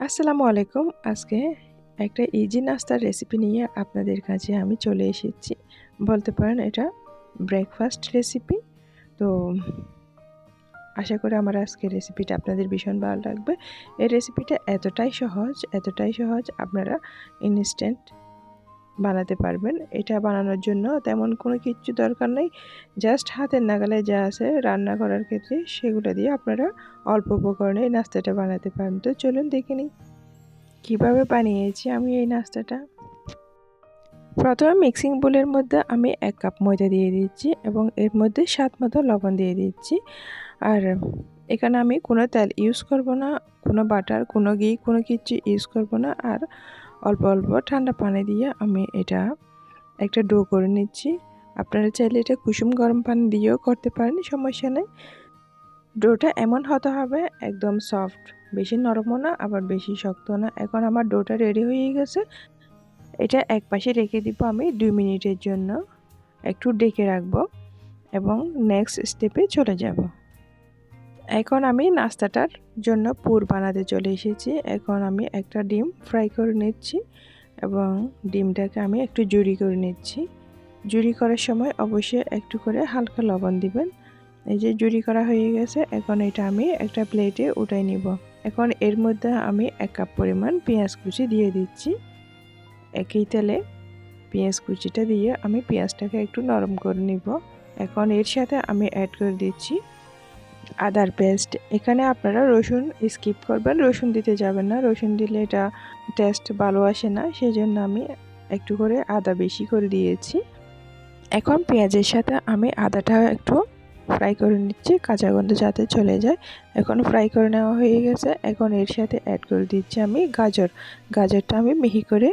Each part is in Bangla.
আসসালামু আলাইকুম। আজকে একটা ইজি নাস্তার রেসিপি নিয়ে আপনাদের কাছে আমি চলে এসেছি। বলতে পারেন এটা ব্রেকফাস্ট রেসিপি তো আশা করি আমার আজকে রেসিপিটা আপনাদের ভীষণ ভালো লাগবে। এই রেসিপিটা এতটাই সহজ এতটাই সহজ আপনারা ইনস্ট্যান্ট বানাতে পারবেন। এটা বানানোর জন্য তেমন কোনো কিছু দরকার নেই। জাস্ট হাতের নাগালে যা আছে রান্না করার ক্ষেত্রে সেগুলো দিয়ে আপনারা অল্প উপকরণে এই নাস্তাটা বানাতে পারেন। তো চলুন দেখে নিই কীভাবে বানিয়েছি আমি এই নাস্তাটা। প্রথমে মিক্সিং বোলের মধ্যে আমি এক কাপ ময়দা দিয়ে দিচ্ছি এবং এর মধ্যে স্বাদ মতো লবণ দিয়ে দিচ্ছি। আর এখানে আমি কোনো তেল ইউজ করব না, কোনো বাটার, কোনো ঘি, কোনো কিছু ইউজ করব না। আর অল্প অল্প ঠান্ডা পানি দিয়ে আমি এটা একটা ডো করে নিচ্ছি। আপনারা চাইলে এটা কুসুম গরম পানি দিয়েও করতে পারেন, সমস্যা নেই। ডোটা এমন হতে হবে, একদম সফট। বেশি নরমও না, আবার বেশি শক্ত না। এখন আমার ডোটা রেডি হয়ে গেছে। এটা এক পাশে রেখে দিব আমি দুই মিনিটের জন্য। একটু ডেকে রাখব এবং নেক্সট স্টেপে চলে যাব। এখন আমি নাস্তাটার জন্য পুর বানাতে চলে এসেছি। এখন আমি একটা ডিম ফ্রাই করে নিচ্ছি এবং ডিমটাকে আমি একটু জুড়ি করে নিচ্ছি। জুড়ি করার সময় অবশ্যই একটু করে হালকা লবণ দিবেন। এই যে জুড়ি করা হয়ে গেছে, এখন এটা আমি একটা প্লেটে উঠাই নিব। এখন এর মধ্যে আমি এক কাপ পরিমাণ পেঁয়াজ কুচি দিয়ে দিচ্ছি। একই তেলে পেঁয়াজ কুচিটা দিয়ে আমি পেঁয়াজটাকে একটু নরম করে নিব। এখন এর সাথে আমি অ্যাড করে দিচ্ছি আদার পেস্ট। এখানে আপনারা রসুন স্কিপ করবেন, রসুন দিতে যাবেন না। রসুন দিলে এটা টেস্ট ভালো আসে না সেই জন্য আমি একটু করে আদা বেশি করে দিয়েছি। এখন পেঁয়াজের সাথে আমি আদাটা একটু ফ্রাই করে নিচ্ছি, কাঁচা গন্ধ যাতে চলে যায়। এখন ফ্রাই করে নেওয়া হয়ে গেছে। এখন এর সাথে অ্যাড করে দিচ্ছি আমি গাজর। গাজরটা আমি মিহি করে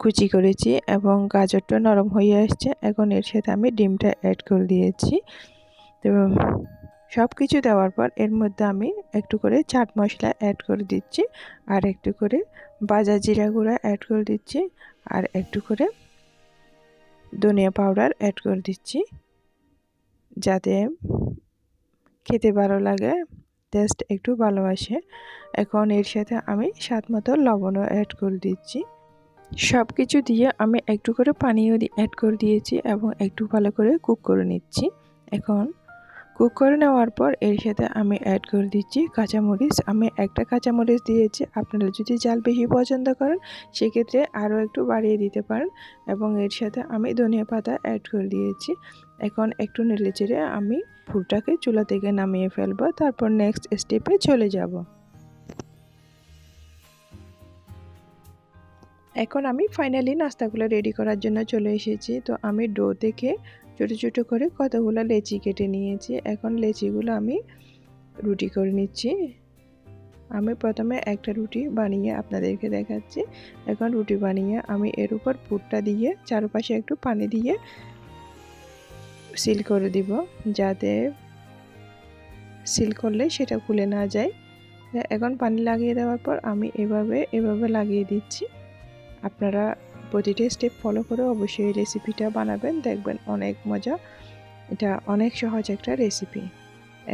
কুচি করেছি এবং গাজরটা নরম হয়ে আসছে। এখন এর সাথে আমি ডিমটা অ্যাড করে দিয়েছি। তো সব কিছু দেওয়ার পর এর মধ্যে আমি একটু করে চাট মশলা অ্যাড করে দিচ্ছি, আর একটু করে বাজা জিরা গুঁড়া অ্যাড করে দিচ্ছি, আর একটু করে ধনিয়া পাউডার অ্যাড করে দিচ্ছি, যাতে খেতে ভালো লাগে টেস্ট একটু ভালো আসে। এখন এর সাথে আমি স্বাদ মতো লবণও অ্যাড করে দিচ্ছি। সব কিছু দিয়ে আমি একটু করে পানিও অ্যাড করে দিয়েছি এবং একটু ভালো করে কুক করে নিচ্ছি। এখন কুক করে নেওয়ার পর এর সাথে আমি অ্যাড করে দিচ্ছি কাঁচামরিচ। আমি একটা কাঁচামরিচ দিয়েছি, আপনারা যদি জাল বেশি পছন্দ করেন, সেক্ষেত্রে আরও একটু বাড়িয়ে দিতে পারেন এবং এর সাথে আমি ধনিয়া পাতা অ্যাড করে দিয়েছি। এখন একটু নেড়ে চেড়ে আমি ফুলটাকে চুলা থেকে নামিয়ে ফেলব, তারপর নেক্সট স্টেপে চলে যাব। এখন আমি ফাইনালি নাস্তাগুলো রেডি করার জন্য চলে এসেছি। তো আমি ডো থেকে ছোটো ছোটো করে কতগুলো লেচি কেটে নিয়েছি। এখন লেচিগুলো আমি রুটি করে নিচ্ছি। আমি প্রথমে একটা রুটি বানিয়ে আপনাদেরকে দেখাচ্ছি। এখন রুটি বানিয়ে আমি এর উপর পুরটা দিয়ে, চারপাশে একটু পানি দিয়ে সিল করে দিব, যাতে সিল করলে সেটা খুলে না যায়। এখন পানি লাগিয়ে দেওয়ার পর আমি এভাবে এভাবে লাগিয়ে দিচ্ছি। আপনারা প্রতিটি স্টেপ ফলো করে অবশ্যই রেসিপিটা বানাবেন। দেখবেন অনেক মজা। এটা অনেক সহজ একটা রেসিপি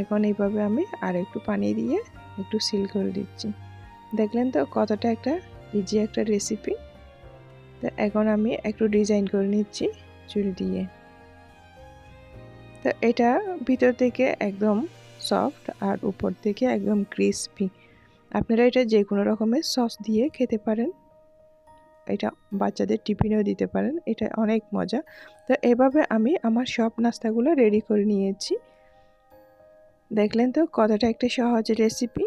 এখন এইভাবে আমি আর একটু পানি দিয়ে একটু সিল করে দিচ্ছি। দেখলেন তো কতটা একটা ইজি একটা রেসিপি তো এখন আমি একটু ডিজাইন করে নিচ্ছি চুল দিয়ে। তো এটা ভিতর থেকে একদম সফট আর উপর থেকে একদম ক্রিসপি আপনারা এটা যে কোনো রকমের সস দিয়ে খেতে পারেন। এটা বাচ্চাদের টিফিনেও দিতে পারেন, এটা অনেক মজা। তো এভাবে আমি আমার সব নাস্তাগুলো রেডি করে নিয়েছি। দেখলেন তো কতটা একটা সহজ রেসিপি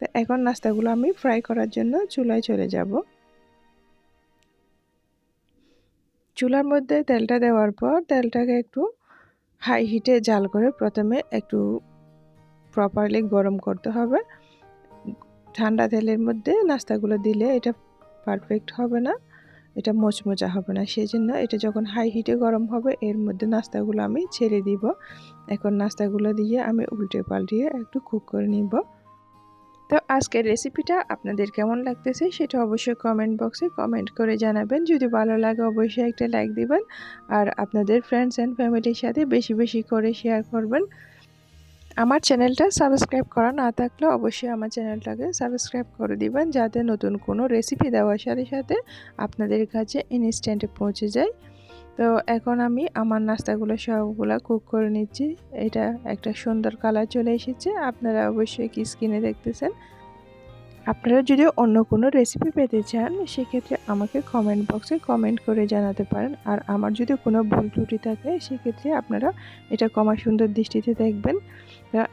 তো এখন নাস্তাগুলো আমি ফ্রাই করার জন্য চুলায় চলে যাব। চুলার মধ্যে তেলটা দেওয়ার পর তেলটাকে একটু হাই হিটে জাল করে প্রথমে একটু প্রপারলি গরম করতে হবে। ঠান্ডা তেলের মধ্যে নাস্তাগুলো দিলে এটা পারফেক্ট হবে না, এটা মোচমোচা হবে না। সেই জন্য এটা যখন হাই হিটে গরম হবে, এর মধ্যে নাস্তাগুলো আমি ছেড়ে দিব। এখন নাস্তাগুলো দিয়ে আমি উল্টে পাল্টিয়ে একটু কুক করে নিব। তো আজকের রেসিপিটা আপনাদের কেমন লাগতেছে সেটা অবশ্যই কমেন্ট বক্সে কমেন্ট করে জানাবেন। যদি ভালো লাগে অবশ্যই একটা লাইক দিবেন আর আপনাদের ফ্রেন্ডস অ্যান্ড ফ্যামিলির সাথে বেশি বেশি করে শেয়ার করবেন। আমার চ্যানেলটা সাবস্ক্রাইব করা না থাকলে অবশ্যই আমার চ্যানেলটাকে সাবস্ক্রাইব করে দিবেন, যাতে নতুন কোনো রেসিপি দেওয়ার সাথে সাথে আপনাদের কাছে ইনস্ট্যান্টে পৌঁছে যায়। তো এখন আমি আমার নাস্তাগুলো সবগুলো কুক করে নিচ্ছি। এটা একটা সুন্দর কালার চলে এসেছে। আপনারা অবশ্যই কি স্কিনে দেখতেছেন? আপনারা যদি অন্য কোনো রেসিপি পেতে চান, সেক্ষেত্রে আমাকে কমেন্ট বক্সে কমেন্ট করে জানাতে পারেন। আর আমার যদি কোনো ভুল ত্রুটি থাকে, সেক্ষেত্রে আপনারা এটা কমা সুন্দর দৃষ্টিতে দেখবেন।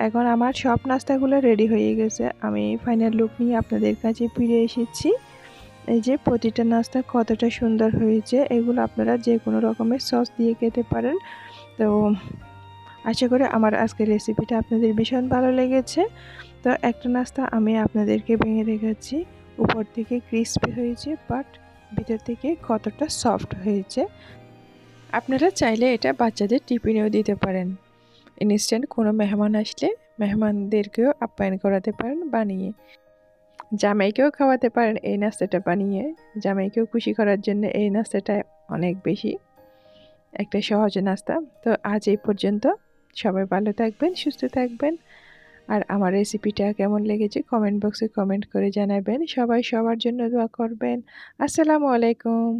এখন আমার সব নাস্তাগুলো রেডি হয়ে গেছে। আমি ফাইনাল লুক নিয়ে আপনাদের কাছে ফিরে এসেছি। এই যে প্রতিটা নাস্তা কতটা সুন্দর হয়েছে, এগুলো আপনারা যে কোনো রকমের সস দিয়ে খেতে পারেন। তো আশা করি আমার আজকের রেসিপিটা আপনাদের ভীষণ ভালো লেগেছে। তো একটা নাস্তা আমি আপনাদেরকে ভেঙে দেখাচ্ছি। উপর থেকে ক্রিস্পি হয়েছে বাট ভিতর থেকে কতটা সফট হয়েছে। আপনারা চাইলে এটা বাচ্চাদের টিফিনেও দিতে পারেন। ইনস্ট্যান্ট কোনো মেহমান আসলে মেহমানদেরকেও আপ্যায়ন করাতে পারেন বানিয়ে। জামাইকেও খাওয়াতে পারেন এই নাস্তাটা বানিয়ে। জামাইকেও খুশি করার জন্য এই নাস্তাটা অনেক বেশি একটা সহজ নাস্তা। তো আজ এই পর্যন্ত। সবাই ভালো থাকবেন, সুস্থ থাকবেন। আর আমার রেসিপিটা কেমন লেগেছে কমেন্ট বক্সে কমেন্ট করে জানাবেন। সবাই সবার জন্য দোয়া করবেন। আসসালামু আলাইকুম।